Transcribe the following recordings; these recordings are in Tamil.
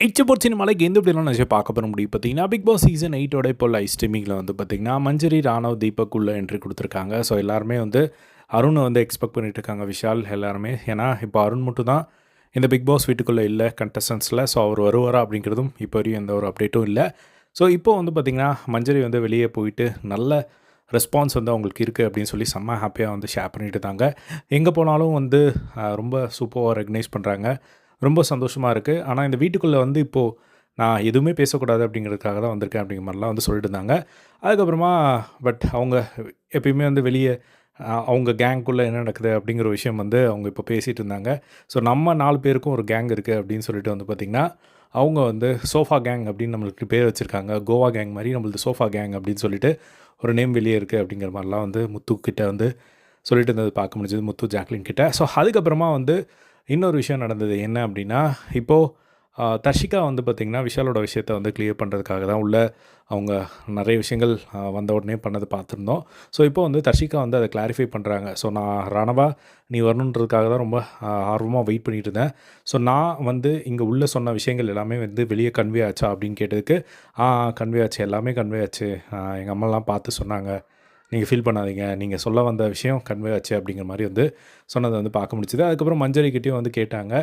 இச்சப்போர் சினிமாலைக்கு எந்த இப்படிலாம் நினச்சி பார்க்க போகிற முடியும் பார்த்தீங்கன்னா பிக் பாஸ் சீசன் எயிட்டோட இப்போ லைவ் ஸ்ட்ரீமிங்கில் வந்து பார்த்திங்கன்னா மஞ்சரி ராணவ் தீபக் உள்ள என்ட்ரி கொடுத்துருக்காங்க. ஸோ எல்லாருமே வந்து அருணை வந்து எக்ஸ்பெக்ட் பண்ணிட்டு இருக்காங்க விஷால் எல்லாருமே. ஏன்னா இப்போ அருண் மட்டும் தான் இந்த பிக் பாஸ் வீட்டுக்குள்ளே இல்லை கண்டஸ்டன்ஸில் ஸோ அவர் வருவாரா அப்படிங்கிறதும் இப்போ வரையும் எந்த ஒரு அப்டேட்டும் இல்லை. ஸோ இப்போ வந்து பார்த்திங்கன்னா மஞ்சரி வந்து வெளியே போயிட்டு நல்ல ரெஸ்பான்ஸ் வந்து அவங்களுக்கு இருக்குது அப்படின்னு சொல்லி செம்ம ஹாப்பியாக வந்து ஷேர் பண்ணிட்டு இருந்தாங்க எங்கே போனாலும் வந்து ரொம்ப சூப்பராக ரெகனைஸ் பண்ணுறாங்க ரொம்ப சந்தோஷமாக இருக்குது ஆனால் இந்த வீட்டுக்குள்ளே வந்து இப்போது நான் எதுவுமே பேசக்கூடாது அப்படிங்கிறதுக்காக தான் வந்திருக்கேன் அப்படிங்கிற மாதிரிலாம் வந்து சொல்லிட்டு இருந்தாங்க. அதுக்கப்புறமா பட் அவங்க எப்பயுமே வந்து வெளியே அவங்க கேங்குள்ளே என்ன நடக்குது அப்படிங்கிற ஒரு விஷயம் வந்து அவங்க இப்போ பேசிகிட்டு இருந்தாங்க. ஸோ நம்ம நாலு பேருக்கும் ஒரு கேங் இருக்குது அப்படின்னு சொல்லிட்டு வந்து பார்த்திங்கன்னா அவங்க வந்து சோஃபா கேங் அப்படின்னு நம்மளுக்கு பேர் வச்சுருக்காங்க. கோவா கேங் மாதிரி நம்மளது சோஃபா கேங் அப்படின்னு சொல்லிட்டு ஒரு நேம் வெளியே இருக்குது அப்படிங்கிற மாதிரிலாம் வந்து முத்துக்கிட்ட வந்து சொல்லிட்டு இருந்தது பார்க்க முடிஞ்சது முத்து ஜாக்லின் கிட்ட. ஸோ அதுக்கப்புறமா வந்து இன்னொரு விஷயம் நடந்தது என்ன அப்படின்னா இப்போது தர்ஷிகா வந்து பார்த்திங்கன்னா விஷாலோட விஷயத்த வந்து கிளியர் பண்ணுறதுக்காக தான் உள்ள அவங்க நிறைய விஷயங்கள் வந்த உடனே பண்ணது பார்த்துருந்தோம். ஸோ இப்போ வந்து தர்ஷிகா வந்து அதை கிளாரிஃபை பண்ணுறாங்க ஸோ நான் ரணவா நீ வரணுன்றதுக்காக தான் ரொம்ப ஆர்வமாக வெயிட் பண்ணிட்டு இருந்தேன். ஸோ நான் வந்து இங்கே உள்ளே சொன்ன விஷயங்கள் எல்லாமே வந்து வெளியே கன்வே ஆச்சா அப்படின்னு கேட்டதுக்கு ஆ கன்வே ஆச்சு. எல்லாமே கன்வே ஆச்சு. எங்கள் அம்மாலாம் பார்த்து சொன்னாங்க. நீங்கள் ஃபீல் பண்ணாதீங்க. நீங்கள் சொல்ல வந்த விஷயம் கன்வே ஆச்சு அப்படிங்கிற மாதிரி வந்து சொன்னதை வந்து பார்க்க முடிச்சுது அதுக்கப்புறம் மஞ்சரிக்கிட்டேயும் வந்து கேட்டாங்க.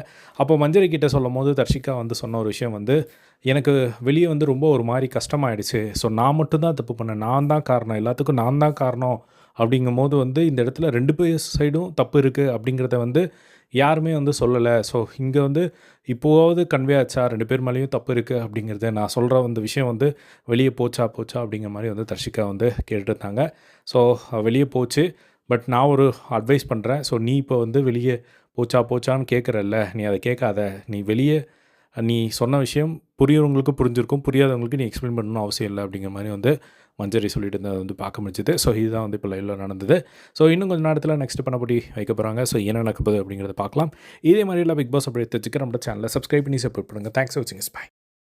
அப்போ மஞ்சரி கிட்ட சொல்லும் போது தர்ஷிகா வந்து சொன்ன ஒரு விஷயம் வந்து எனக்கு வெளியே வந்து ரொம்ப ஒரு மாதிரி கஷ்டமாயிடுச்சு. ஸோ நான் மட்டும்தான் தப்பு பண்ணேன். நான் தான் காரணம். எல்லாத்துக்கும் நான் தான் காரணம். அப்படிங்கும் போது வந்து இந்த இடத்துல ரெண்டு பேர் சைடும் தப்பு இருக்குது அப்படிங்கிறத வந்து யாருமே வந்து சொல்லலை. ஸோ இங்கே வந்து இப்போவாவது கன்வே ஆச்சா? ரெண்டு பேர் மேலேயும் தப்பு இருக்குது அப்படிங்கிறத நான் சொல்கிற அந்த விஷயம் வந்து வெளியே போச்சா போச்சா அப்படிங்கிற மாதிரி வந்து தர்ஷிகா வந்து கேட்டுருந்தாங்க. ஸோ வெளியே போச்சு. பட் நான் ஒரு அட்வைஸ் பண்ணுறேன் ஸோ நீ இப்போ வந்து வெளியே போச்சா போச்சான்னு கேட்குறல்ல நீ அதை கேட்காத. நீ வெளியே நீ சொன்ன விஷயம் புரியவங்களுக்கு புரிஞ்சிருக்கும். புரியாதவங்களுக்கு நீ எக்ஸ்பிளைன் பண்ணணும் அவசியம் இல்லை அப்படிங்கிற மாதிரி வந்து மஞ்சரி சொல்லிட்டு இருந்ததை வந்து பார்க்க முடிஞ்சுது. ஸோ இதுதான் வந்து இப்போ லைவில் நடந்தது. ஸோ இன்னும் கொஞ்சம் நேரத்தில் நெக்ஸ்ட் பண்ணபடி வைக்க போகிறாங்க ஸோ என்ன நடக்க போகுது அப்படிங்கிறத பார்க்கலாம். இதே மாதிரி எல்லாம் பிக் பாஸ் அப்படி தெரிஞ்சுக்க நம்ம சேனலில் சப்ஸ்கிரைப் பண்ணி சப்போர்ட் பண்ணுங்கள் தேங்க்ஸ் ஃபார் வாட்சிங் பை